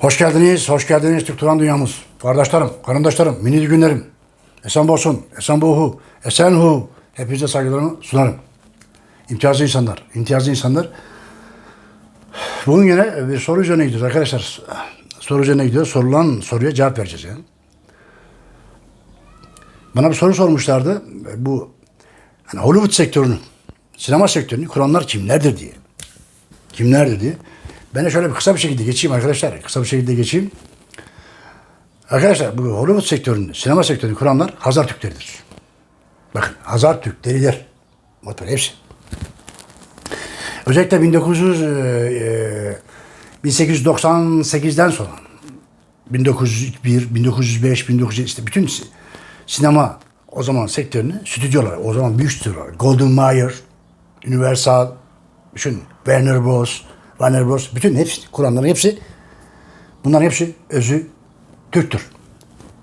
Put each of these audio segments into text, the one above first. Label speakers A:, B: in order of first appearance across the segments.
A: Hoş geldiniz, hoş geldiniz Türk Turan dünyamız. Kardeşlerim, karındaşlarım, mini günlerim. Esen bolsun, esen bohu, esen hu. Hepinize saygılarımı sunarım. İmtiyazlı insanlar, imtiyazlı insanlar. Bugün yine bir soru üzerine gidiyoruz arkadaşlar. Soru üzerine gidiyoruz. Sorulan soruya cevap vereceğiz yani. Bana bir soru sormuşlardı. Bu hani Hollywood sektörünü, sinema sektörünü kuranlar kimlerdir diye. Kimlerdir diye. Ben de şöyle bir kısa bir şekilde geçeyim arkadaşlar. Kısa bir şekilde geçeyim. Arkadaşlar bu Hollywood sektörünü, sinema sektörünü kuranlar Hazar Türkleridir. Bakın Hazar Türkleridir. Motor hepsi. Özellikle 1900 e, e, 1898'den sonra 1901, 1905, 1907 işte bütün si- sinema o zaman sektörünü stüdyolar, o zaman büyük stüdyolar. Golden Mayer, Universal, bütün Warner Bros, Warner Bros, bütün hepsi, kuranların hepsi bunların hepsi özü Türktür.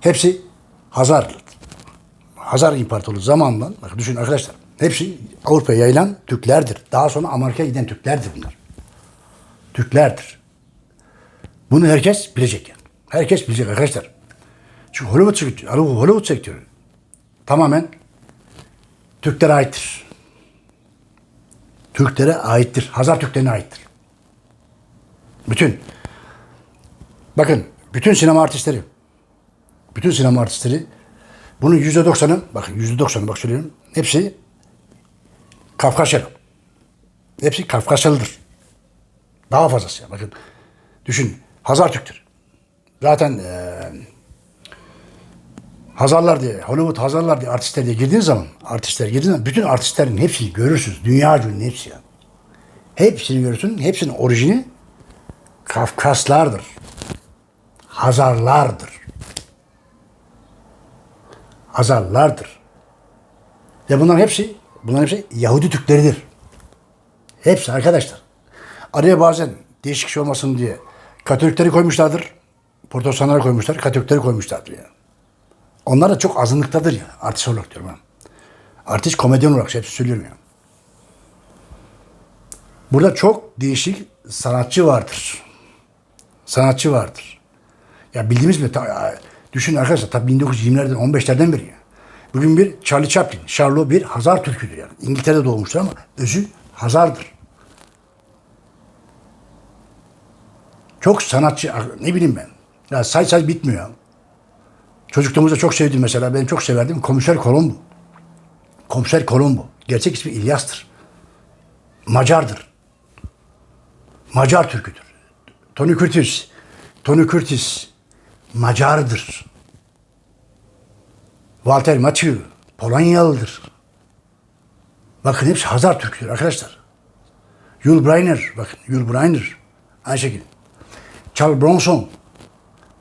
A: Hepsi Hazar. Hazar İmparatorluğu zamanından, bak düşün arkadaşlar, hepsi Avrupa'ya yayılan Türklerdir. Daha sonra Amerika'ya giden Türklerdir bunlar. Türklerdir. Bunu herkes bilecek yani. Herkes bilecek arkadaşlar. Çünkü Hollywood sektörü, Hollywood sektörü tamamen Türklere aittir. Türklere aittir. Hazar Türklerine aittir. Bütün. Bakın bütün sinema artistleri bütün sinema artistleri bunun yüzde doksanı bakın yüzde doksanı bak söylüyorum hepsi Kafkasyalı. Hepsi Kafkasyalıdır. Daha fazlası ya bakın. Düşün Hazar Türk'tür. Zaten eee Hazarlar diye, Hollywood Hazarlar diye artistler diye girdiğiniz zaman, artistler girdiğiniz zaman bütün artistlerin hepsini görürsünüz. Dünya ünlü hepsi ya. Hepsini görürsün. Hepsinin orijini Kafkaslardır. Hazarlardır. Hazarlardır. Ve bunların hepsi, bunların hepsi Yahudi Türkleridir. Hepsi arkadaşlar. Araya bazen değişik şey olmasın diye Katolikleri koymuşlardır. Protestanları koymuşlar, Katolikleri koymuşlardır yani. Onlar da çok azınlıktadır ya. Artist olarak diyorum ben. Artist komedyen olarak hepsi söylüyorum ya. Burada çok değişik sanatçı vardır. Sanatçı vardır. Ya bildiğimiz mi? Ta, düşünün arkadaşlar tabii 1920'lerden 15'lerden beri ya. Bugün bir Charlie Chaplin, Charlo bir Hazar Türküdür yani. İngiltere'de doğmuştur ama özü Hazar'dır. Çok sanatçı, ne bileyim ben. Ya say say bitmiyor. Çocukluğumuzda çok sevdiğim mesela, ben çok severdim. Komiser Colombo. Komiser Colombo. Gerçek ismi İlyas'tır. Macardır. Macar Türküdür. Tony Curtis. Tony Curtis Macardır. Walter Mathieu Polonyalıdır. Bakın hepsi Hazar Türküdür arkadaşlar. Yul Brynner, bakın Yul Brynner. Aynı şekilde. Charles Bronson.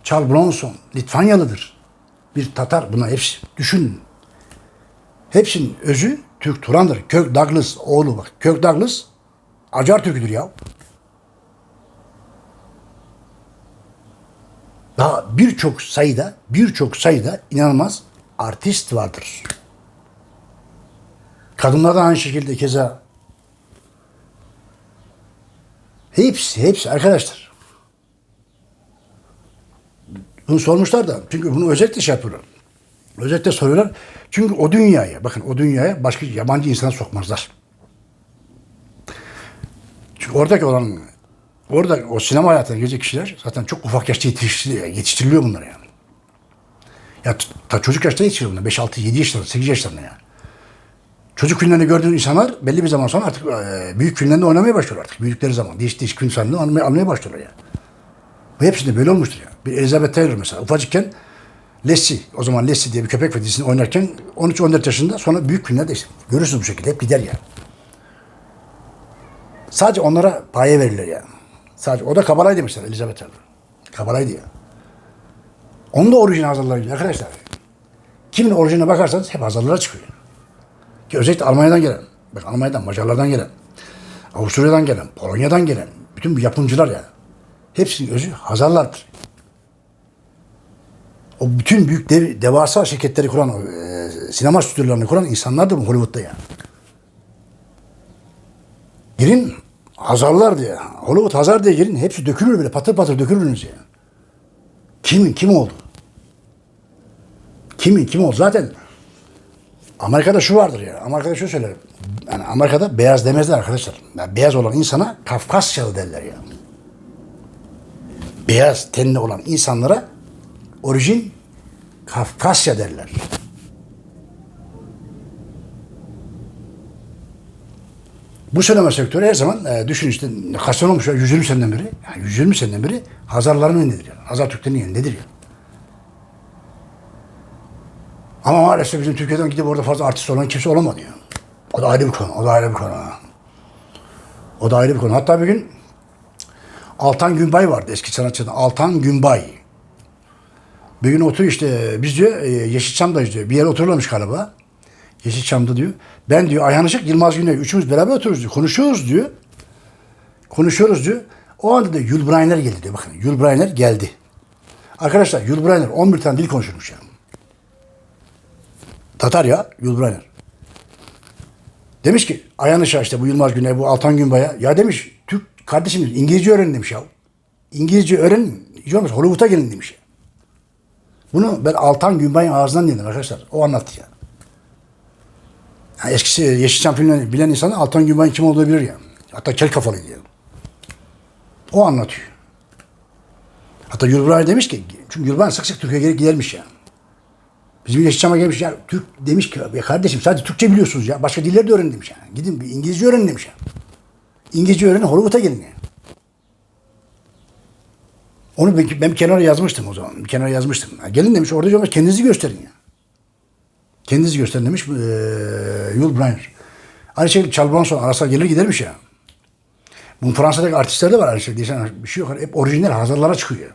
A: Charles Bronson Litvanyalıdır. Bir Tatar buna hepsi. Düşünün. Hepsinin özü Türk Turan'dır. Kök Douglas oğlu bak. Kök Douglas Acar Türküdür ya. Daha birçok sayıda, birçok sayıda inanılmaz artist vardır. Kadınlar da aynı şekilde keza. Hepsi, hepsi arkadaşlar. Bunu sormuşlar da. Çünkü bunu özellikle şey yapıyorlar. Özellikle soruyorlar. Çünkü o dünyaya, bakın o dünyaya başka yabancı insan sokmazlar. Çünkü oradaki olan, orada o sinema hayatına girecek kişiler zaten çok ufak yaşta yetiştiriliyor, yetiştiriliyor bunlar yani. Ya ta çocuk yaşta yetiştiriyor bunlar. 5, 6, 7 yaşlarında, 8 yaşlarında yani. Çocuk filmlerinde gördüğün insanlar belli bir zaman sonra artık e, büyük filmlerinde oynamaya başlıyor artık. Büyüdükleri zaman. Değişik değişik film sahnelerini almaya, almaya başlıyorlar yani. Bu hepsinde böyle olmuştur ya. Bir Elizabeth Taylor mesela ufacıkken Lassie, o zaman Lassie diye bir köpek ve dizisini oynarken 13-14 yaşında sonra büyük filmlerde işte görürsünüz bu şekilde hep gider yani. Sadece onlara paye verirler yani. Sadece o da kabalaydı mesela Elizabeth Taylor. Kabalaydı ya. Onun da orijinal hazırları gidiyor arkadaşlar. Kimin orijinaline bakarsanız hep hazırlara çıkıyor. Ki özellikle Almanya'dan gelen, bak Almanya'dan, Macarlardan gelen, Avusturya'dan gelen, Polonya'dan gelen, bütün bu yapımcılar yani. Hepsinin özü Hazarlardır. O bütün büyük dev, devasa şirketleri kuran, e, sinema stüdyolarını kuran insanlardır Hollywood'da yani. Girin Hazarlar diye, Hollywood Hazar diye girin. Hepsi dökülür böyle patır patır dökülürsünüz yani. Kimin kim oldu? Kimin kim oldu? Zaten Amerika'da şu vardır ya. Amerika'da şu söylerim. Yani Amerika'da beyaz demezler arkadaşlar. Yani beyaz olan insana Kafkasyalı derler ya. Beyaz tenli olan insanlara orijin Kafkasya derler. Bu sinema sektörü her zaman e, düşün işte olmuş ya 120 seneden beri. Yani 120 seneden beri Hazarların elindedir yani. Hazar Türklerin elindedir ya. Ama maalesef bizim Türkiye'den gidip orada fazla artist olan kimse olamadı ya. O da ayrı bir konu. O da ayrı bir konu. O da ayrı bir konu. Hatta bir gün Altan Günbay vardı eski sanatçıdan. Altan Günbay. Bir gün otur işte biz diyor e, Yeşilçam'dayız diyor. Bir yere oturulamış galiba. Yeşilçam'da diyor. Ben diyor Ayhan Işık, Yılmaz Güney üçümüz beraber oturuyoruz diyor. Konuşuyoruz diyor. Konuşuyoruz diyor. O anda da Yul Brynner geldi diyor. Bakın Yul Brynner geldi. Arkadaşlar Yul Brynner 11 tane dil konuşurmuş ya. Tatar ya Yul Brynner. Demiş ki Ayhan Işık'a işte bu Yılmaz Güney, bu Altan Günbay'a. Ya demiş Türk kardeşim İngilizce öğrenin demiş ya. İngilizce öğrenin. Hiç olmaz Hollywood'a gelin demiş ya. Bunu ben Altan Günbay'ın ağzından dinledim arkadaşlar. O anlattı ya. Yani eskisi Yeşilçam filmlerini bilen insan Altan Günbay'ın kim olduğunu bilir ya. Hatta kel kafalıydı ya. O anlatıyor. Hatta Yulbray demiş ki, çünkü Yulbray sık sık Türkiye'ye gelip gidermiş ya. Bizim Yeşilçam'a gelmiş ya, Türk demiş ki, ya kardeşim sadece Türkçe biliyorsunuz ya, başka diller de öğrenin demiş ya. Gidin bir İngilizce öğrenin demiş ya. İngilizce öğrenin, Hollywood'a gelin ya. Onu ben, ben bir kenara yazmıştım o zaman. Bir kenara yazmıştım. Ya gelin demiş orada diyorlar kendinizi gösterin ya. Kendinizi gösterin demiş eee Yul Brynner. Aynı şey Çalbronson arasına gelir gidermiş ya. Bu Fransa'daki artistler de var aynı şey. Bir şey yok. Hep orijinal hazırlara çıkıyor.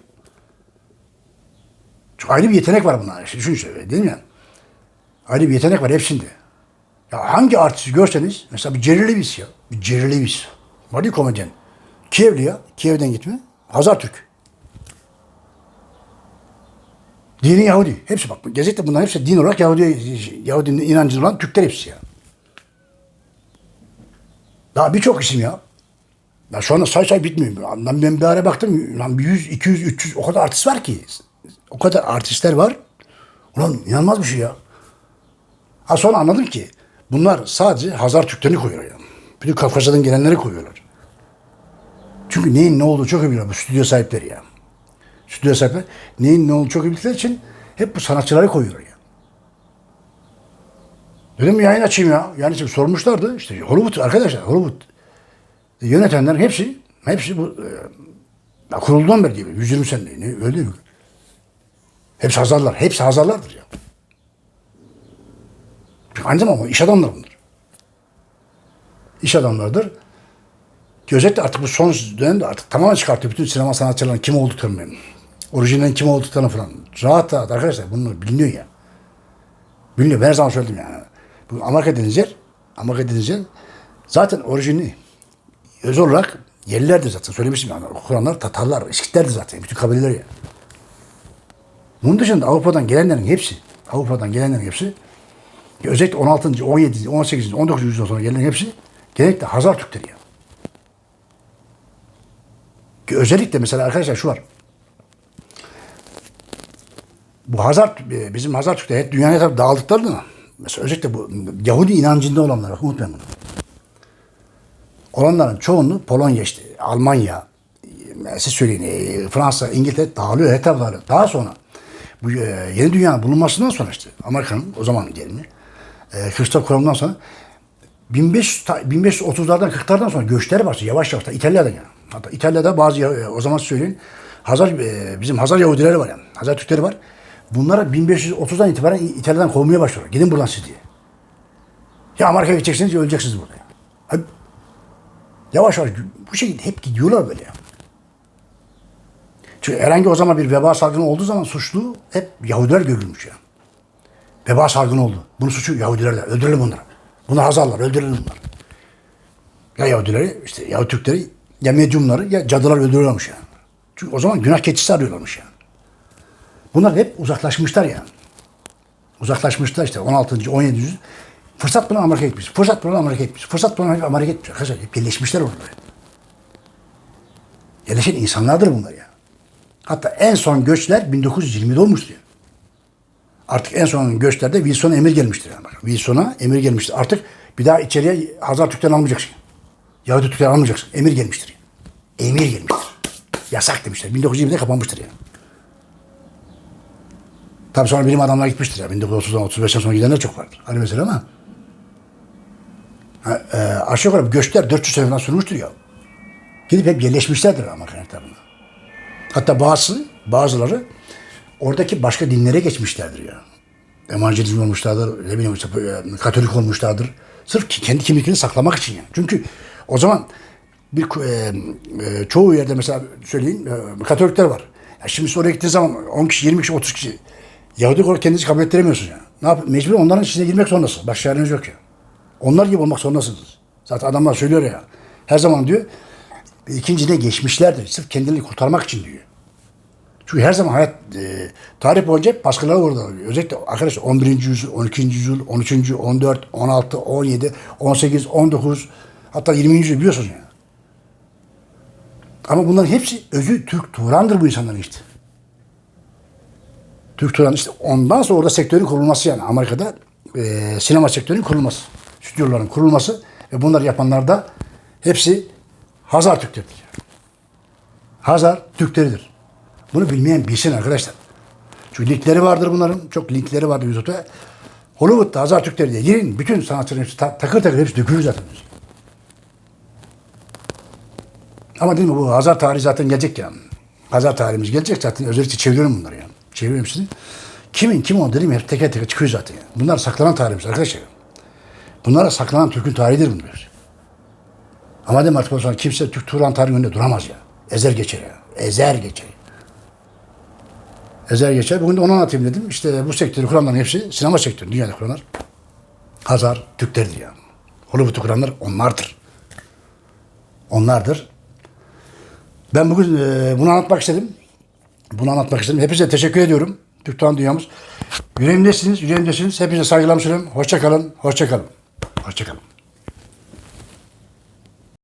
A: Çok ayrı bir yetenek var bunlar. İşte düşün işte değil mi ya? Ayrı bir yetenek var hepsinde. Ya hangi artisti görseniz mesela bir Jerry Lewis ya. Bir Jerry Lewis. Var ya komedyen. Kievli ya. Kiev'den gitme. Hazar Türk. Dini Yahudi. Hepsi bak. Gazete bunların hepsi din olarak Yahudi, Yahudinin inancı olan Türkler hepsi ya. Daha birçok isim ya. Ya şu anda say say bitmiyor. Lan ben bir ara baktım. Lan bir 100, 200, 300 o kadar artist var ki. O kadar artistler var. Ulan inanılmaz bir şey ya. Ha sonra anladım ki bunlar sadece Hazar Türklerini koyuyor ya. Bütün Kafkasya'dan gelenleri koyuyorlar. Çünkü neyin ne olduğu çok iyi biliyor bu stüdyo sahipleri ya. Stüdyo sahipleri neyin ne olduğunu çok iyi bildikleri için hep bu sanatçıları koyuyor ya. Dedim yayın açayım ya. Yani şimdi sormuşlardı. İşte Hollywood arkadaşlar Hollywood yönetenlerin hepsi hepsi bu e, kurulduğundan beri mi? 120 sene ne, öyle değil mi? Hepsi Hazarlar. Hepsi Hazarlardır ya. Aynı zamanda iş adamları bunlar. İş adamlarıdır. Ki özellikle artık bu son dönemde artık tamamen çıkartıyor bütün sinema sanatçılarının kim olduklarını, orijinalin kim olduklarını falan. Rahat rahat arkadaşlar bunlar biliniyor ya. Biliniyor. Ben her zaman söyledim yani. Bu Amerika dediğiniz yer, Amerika dediğiniz yer zaten orijini öz olarak yerlilerdir zaten. Söylemiştim yani. Kur'anlar Tatarlar, İskitlerdir zaten. Bütün kabileler ya. Bunun dışında Avrupa'dan gelenlerin hepsi, Avrupa'dan gelenlerin hepsi özellikle 16. 17. 18. 19. yüzyıldan sonra gelenlerin hepsi genellikle Hazar Türkleri ya. Ki özellikle mesela arkadaşlar şu var. Bu Hazar, e, bizim Hazar Türkler hep dünyaya tabii dağıldıkları da mesela özellikle bu Yahudi inancında olanlar, unutmayın bunu. Olanların çoğunluğu Polonya işte, Almanya, e, siz söyleyin, e, Fransa, İngiltere dağılıyor, her dağılıyor. Daha sonra bu yeni dünyanın bulunmasından sonra işte Amerika'nın o zaman e, Christoph Kolomb'dan sonra 1500 ta- 1530'lardan 40'lardan sonra göçler başladı yavaş yavaş da İtalya'dan yani. Hatta İtalya'da bazı o zaman söyleyin Hazar bizim Hazar Yahudileri var yani. Hazar Türkleri var. Bunlara 1530'dan itibaren İtalya'dan kovmaya başlıyorlar. Gidin buradan siz diye. Ya Amerika'ya gideceksiniz ya öleceksiniz burada. Ya. Hadi. Yavaş yavaş bu şekilde hep gidiyorlar böyle ya. Çünkü herhangi o zaman bir veba salgını olduğu zaman suçlu hep Yahudiler görülmüş ya. Veba salgını oldu. Bunun suçu Yahudilerle. Öldürelim onları. Bunlar Hazarlar. Öldürelim bunları. Ya Yahudileri, işte Yahudi Türkleri, ya medyumları ya cadılar öldürüyorlarmış yani. Çünkü o zaman günah keçisi arıyorlarmış yani. Bunlar hep uzaklaşmışlar yani. Uzaklaşmışlar işte 16. 17. yüzyıl. Fırsat bulan Amerika gitmiş. Fırsat bulan Amerika gitmiş. Fırsat bulan Amerika gitmiş. Arkadaşlar hep yerleşmişler orada. Yerleşen insanlardır bunlar ya. Hatta en son göçler 1920'de olmuştu. yani. Artık en son göçlerde Wilson'a emir gelmiştir. Yani. Wilson'a emir gelmiştir. Artık bir daha içeriye Hazar Türk'ten almayacaksın. Yahudi Türk'ten almayacaksın. Emir gelmiştir. Yani. Emir gelmiştir. Yasak demişler. 1920'de kapanmıştır yani. Tabii sonra bilim adamlar gitmiştir ya. 1930'dan 35'ten sonra gidenler çok vardır. Hani mesela ama ha, e, aşağı yukarı göçler 400 sene falan sürmüştür ya. Gidip hep yerleşmişlerdir ama kaynaklarında. Hatta bazı, bazıları oradaki başka dinlere geçmişlerdir ya. Evangelizm olmuşlardır, ne bileyim işte, e, Katolik olmuşlardır. Sırf ki kendi kimliklerini saklamak için yani. Çünkü o zaman bir e, e, çoğu yerde mesela söyleyeyim e, Katolikler var. Ya şimdi oraya gittiğiniz zaman 10 kişi, 20 kişi, 30 kişi Yahudi olarak kendinizi kabul ettiremiyorsunuz yani. Ne yap? Mecbur onların içine girmek zorundasınız. Başka çareniz yok ya. Onlar gibi olmak zorundasınız. Zaten adamlar söylüyor ya. Her zaman diyor ikincine geçmişlerdir. Sırf kendilerini kurtarmak için diyor. Çünkü her zaman hayat e, tarih boyunca baskılara uğradılar. Özellikle arkadaşlar 11. yüzyıl, 12. yüzyıl, 13. 14, 16, 17, 18, 19 hatta 20. yüzyıl biliyorsunuz yani. Ama bunların hepsi özü Türk Turan'dır bu insanların işte. Türk Turan işte ondan sonra orada sektörün kurulması yani Amerika'da e, sinema sektörünün kurulması. Stüdyoların kurulması ve bunları yapanlar da hepsi Hazar Türkleridir. Hazar Türkleridir. Bunu bilmeyen bilsin arkadaşlar. Çünkü linkleri vardır bunların. Çok linkleri vardır YouTube'da. Hollywood'da Hazar Türkleri diye girin. Bütün sanatçıların hepsi ta- takır takır hepsi dökülür zaten. Ama değil mi bu Hazar tarihi zaten gelecek ya. Hazar tarihimiz gelecek zaten. Özellikle çeviriyorum bunları ya. Çeviriyorum sizi. Kimin kim o dedim ya hep teker teker çıkıyor zaten. ya. Bunlar saklanan tarihimiz arkadaşlar. Bunlara saklanan Türk'ün tarihidir bunlar. Ama dedim artık o zaman kimse Türk Turan tarihi önünde duramaz ya. Ezer geçer ya. Ezer geçer. Ezer geçer. Bugün de onu anlatayım dedim. İşte bu sektörü kuranların hepsi sinema sektörü. Dünyada kuranlar. Hazar Türklerdir yani. Hollywood'u kuranlar onlardır. Onlardır. Ben bugün e, bunu anlatmak istedim. Bunu anlatmak istedim. Hepinize teşekkür ediyorum. Türk Turan Dünyamız. Yüreğimdesiniz, yüreğimdesiniz. Hepinize saygılarımı sunuyorum. Hoşça kalın. Hoşça kalın.